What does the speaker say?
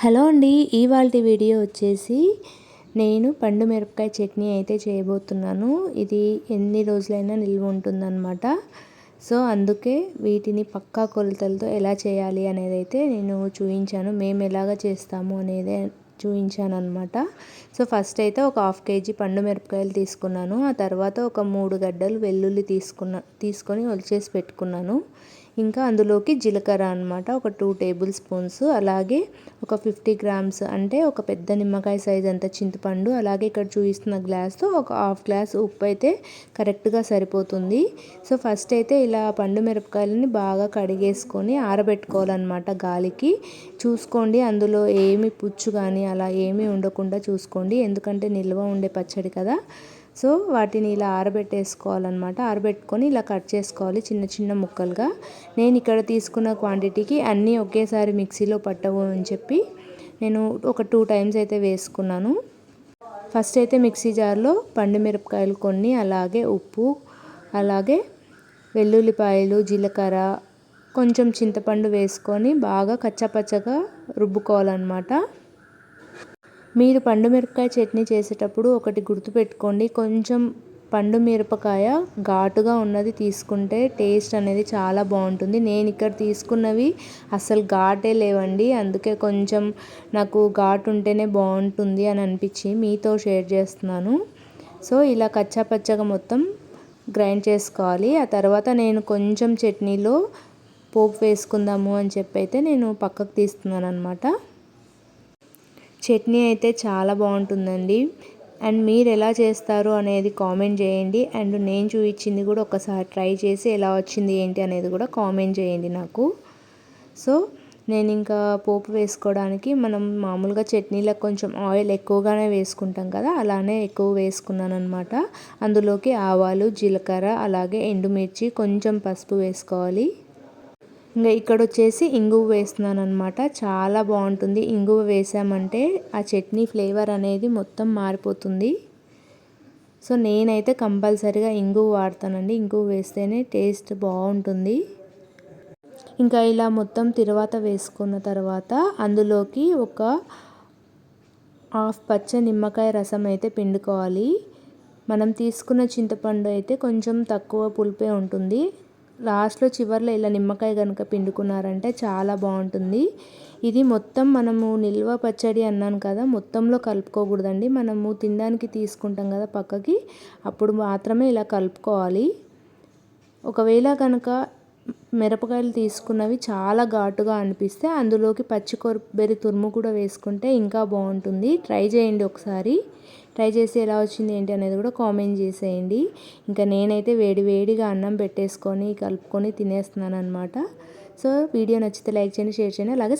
Hello అండి ఇవాళ video వచ్చేసి నేను పండు మిరపకాయ చట్నీ అయితే చేయబోతున్నాను. ఇది ఎన్ని రోజులైనా నిల్వ ఉంటుందన్నమాట. సో అందుకే వీటిని పక్కా కొలతలతో ఎలా చేయాలి అనేది అయితే నేను చూపించాను. మేము ఎలాగ చేస్తాము అనేది చూపించాను అనమాట సో ఫస్ట్ అయితే ఒక హాఫ్ కేజీ పండు మిరపకాయలు తీసుకున్నాను. ఆ తర్వాత ఒక మూడు గడ్డలు వెల్లుల్లి తీసుకున్న తీసుకొని ఒలిచేసి పెట్టుకున్నాను. ఇంకా అందులోకి జీలకర్ర అనమాట ఒక టూ టేబుల్ స్పూన్స్ అలాగే ఒక ఫిఫ్టీ గ్రామ్స్ అంటే ఒక పెద్ద నిమ్మకాయ సైజ్ అంత చింతపండు అలాగే ఇక్కడ చూపిస్తున్న గ్లాస్తో ఒక హాఫ్ గ్లాస్ ఉప్పు అయితే కరెక్ట్గా సరిపోతుంది. సో ఫస్ట్ అయితే ఇలా పండు మిరపకాయలని బాగా కడిగేసుకొని ఆరబెట్టుకోవాలన్నమాట గాలికి. చూసుకోండి అందులో ఏమి పుచ్చు కానీ అలా ఏమీ ఉండకుండా చూసుకోండి ఎందుకంటే నిల్వ ఉండే పచ్చడి కదా. సో వాటిని ఇలా ఆరబెట్టేసుకోవాలన్నమాట. ఆరబెట్టుకొని ఇలా కట్ చేసుకోవాలి చిన్న చిన్న ముక్కలుగా. నేను ఇక్కడ తీసుకున్న క్వాంటిటీకి అన్నీ ఒకేసారి మిక్సీలో పట్టవు అని చెప్పి నేను ఒక టూ టైమ్స్ అయితే వేసుకున్నాను. ఫస్ట్ అయితే మిక్సీ జార్లో పండు మిరపకాయలు కొన్ని అలాగే ఉప్పు అలాగే వెల్లుల్లిపాయలు జీలకర్ర కొంచెం చింతపండు వేసుకొని బాగా కచ్చపచ్చగా రుబ్బుకోవాలన్నమాట. మీరు పండు మిరపకాయ చట్నీ చేసేటప్పుడు ఒకటి గుర్తుపెట్టుకోండి. కొంచెం పండు మిరపకాయ ఘాటుగా ఉన్నది తీసుకుంటే టేస్ట్ అనేది చాలా బాగుంటుంది. నేను ఇక్కడ తీసుకున్నవి అసలు ఘాటే లేవండి. అందుకే కొంచెం నాకు ఘాటు ఉంటేనే బాగుంటుంది అని అనిపించి మీతో షేర్ చేస్తున్నాను. సో ఇలా కచ్చా పచ్చగా మొత్తం గ్రైండ్ చేసుకోవాలి. ఆ తర్వాత నేను కొంచెం చట్నీలో పోపు వేసుకుందాము అని చెప్పి అయితే నేను పక్కకు తీస్తున్నాను అనమాట చట్నీ అయితే చాలా బాగుంటుందండి. అండ్ మీరు ఎలా చేస్తారు అనేది కామెంట్ చేయండి. అండ్ నేను చూపించింది కూడా ఒకసారి ట్రై చేసి ఎలా వచ్చింది ఏంటి అనేది కూడా కామెంట్ చేయండి నాకు. సో నేను ఇంకా పోపు వేసుకోవడానికి మనం మామూలుగా చట్నీలో కొంచెం ఆయిల్ ఎక్కువగానే వేసుకుంటాం కదా అలానే ఎక్కువ వేసుకున్నాను అనమాట అందులోకి ఆవాలు జీలకర్ర అలాగే ఎండుమిర్చి కొంచెం పసుపు వేసుకోవాలి. ఇంకా ఇక్కడ వచ్చేసి ఇంగువ వేస్తున్నాను అనమాట చాలా బాగుంటుంది. ఇంగువ వేసామంటే ఆ చట్నీ ఫ్లేవర్ అనేది మొత్తం మారిపోతుంది. సో నేనైతే కంపల్సరీగా ఇంగువ వాడతానండి. ఇంగువ వేస్తేనే టేస్ట్ బాగుంటుంది. ఇంకా ఇలా మొత్తం తర్వాత వేసుకున్న తర్వాత అందులోకి ఒక హాఫ్ పచ్చ నిమ్మకాయ రసం అయితే పిండుకోవాలి. మనం తీసుకున్న చింతపండు అయితే కొంచెం తక్కువ పులిపే ఉంటుంది. లాస్ట్లో చివరిలో ఇలా నిమ్మకాయ కనుక పిండుకున్నారంటే చాలా బాగుంటుంది. ఇది మొత్తం మనము నిల్వ పచ్చడి అన్నాను కదా మొత్తంలో కలుపుకోకూడదండి. మనము తినడానికి తీసుకుంటాం కదా పక్కకి అప్పుడు మాత్రమే ఇలా కలుపుకోవాలి. ఒకవేళ కనుక మిరపకాయలు తీసుకున్నవి చాలా ఘాటుగా అనిపిస్తే అందులోకి పచ్చి కొబ్బరి తురుము కూడా వేసుకుంటే ఇంకా బాగుంటుంది. ట్రై చేయండి ఒకసారి. ట్రై చేసి ఎలా వచ్చింది ఏంటి అనేది కూడా కామెంట్ చేసేయండి. ఇంకా నేనైతే వేడి వేడిగా అన్నం పెట్టేసుకొని కలుపుకొని తినేస్తున్నాను అనమాట సో వీడియో నచ్చితే లైక్ చేయండి షేర్ చేయండి అలాగే